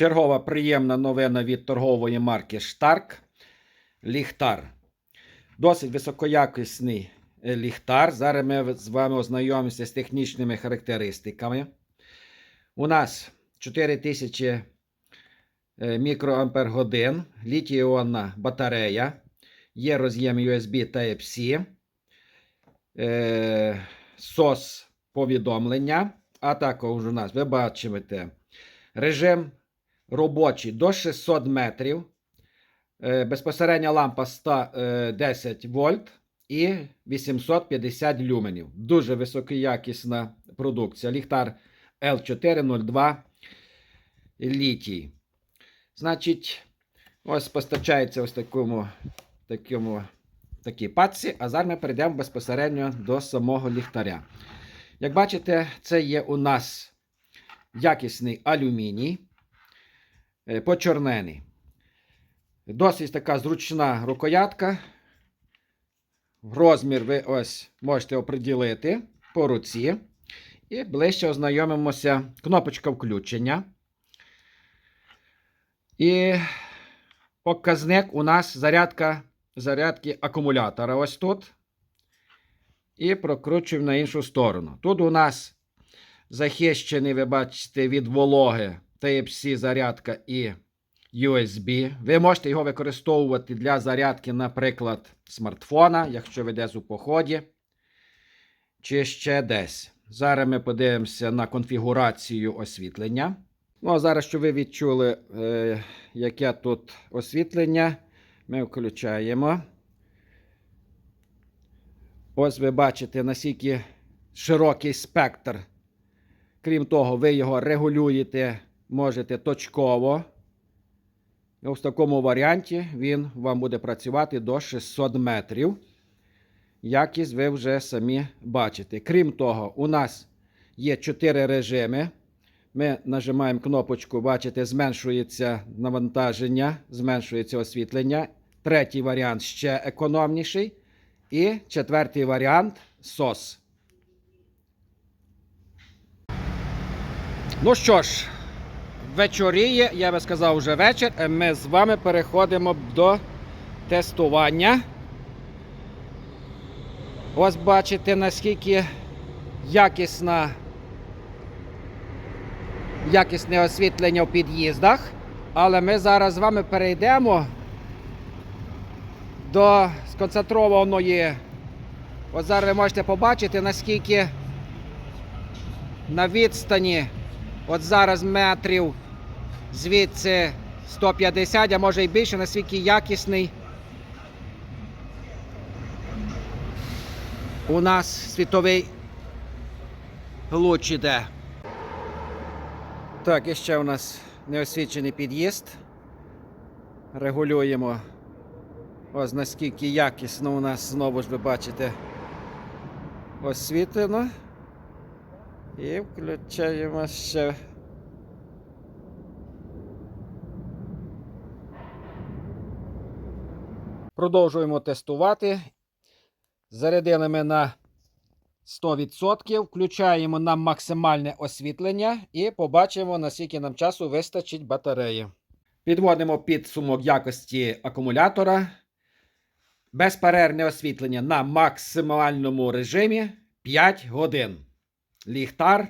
Чергова приємна новина від торгової марки Штарк. Ліхтар. Досить високоякісний е, ліхтар. Зараз ми з вами ознайомимося з технічними характеристиками. У нас 4000 е, мікроампер-годин, літій-іонна батарея, є роз'єм USB Type-C, SOS повідомлення, а також у нас ви бачите режим робочий до 600 метрів, е, безпосередня лампа 110 вольт і 850 люменів. Дуже високоякісна продукція. Ліхтар L402 літій. Значить, ось постачається ось такому, такому такій патці, а зараз ми перейдемо безпосередньо до самого ліхтаря. Як бачите, це є у нас якісний алюміній, е, почорнений. Досить така зручна рукоятка. Розмір ви ось можете оприділити по руці. І ближче ознайомимося. Кнопочка включення. І показник у нас зарядка зарядки акумулятора. Ось тут. І прокручуємо на іншу сторону. Тут у нас захищений, ви бачите, від вологи Type-C зарядка і USB. Ви можете його використовувати для зарядки, наприклад, смартфона, якщо ви десь у поході, чи ще десь. Зараз ми подивимося на конфігурацію освітлення. Ну, а зараз, щоб ви відчули, е, яке тут освітлення, ми включаємо. Ось ви бачите, наскільки широкий спектр. Крім того, ви його регулюєте, можете точково. Ось в такому варіанті він вам буде працювати до 600 метрів. Якість ви вже самі бачите. Крім того, у нас є 4 режими. Ми нажимаємо кнопочку, бачите, зменшується навантаження, зменшується освітлення. Третій варіант ще економніший. І четвертий варіант SOS. Ну що ж, вечоріє, я би сказав, вже вечір. е, Ми з вами переходимо до тестування. Ось бачите, наскільки якісна, якісне освітлення в під'їздах. Але ми зараз з вами перейдемо до сконцентрованої. От зараз ви можете побачити, наскільки на відстані, от зараз метрів звідси 150, а може і більше, наскільки якісний у нас світовий луч іде. Так, і ще у нас неосвічений під'їзд. Регулюємо. Ось наскільки якісно у нас знову ж ви бачите освітлено. І включаємо ще. Продовжуємо тестувати. Зарядили ми на 100%. Включаємо на максимальне освітлення і побачимо, наскільки нам часу вистачить батареї. Підводимо підсумок якості акумулятора. Безперервне освітлення на максимальному режимі 5 годин. Ліхтар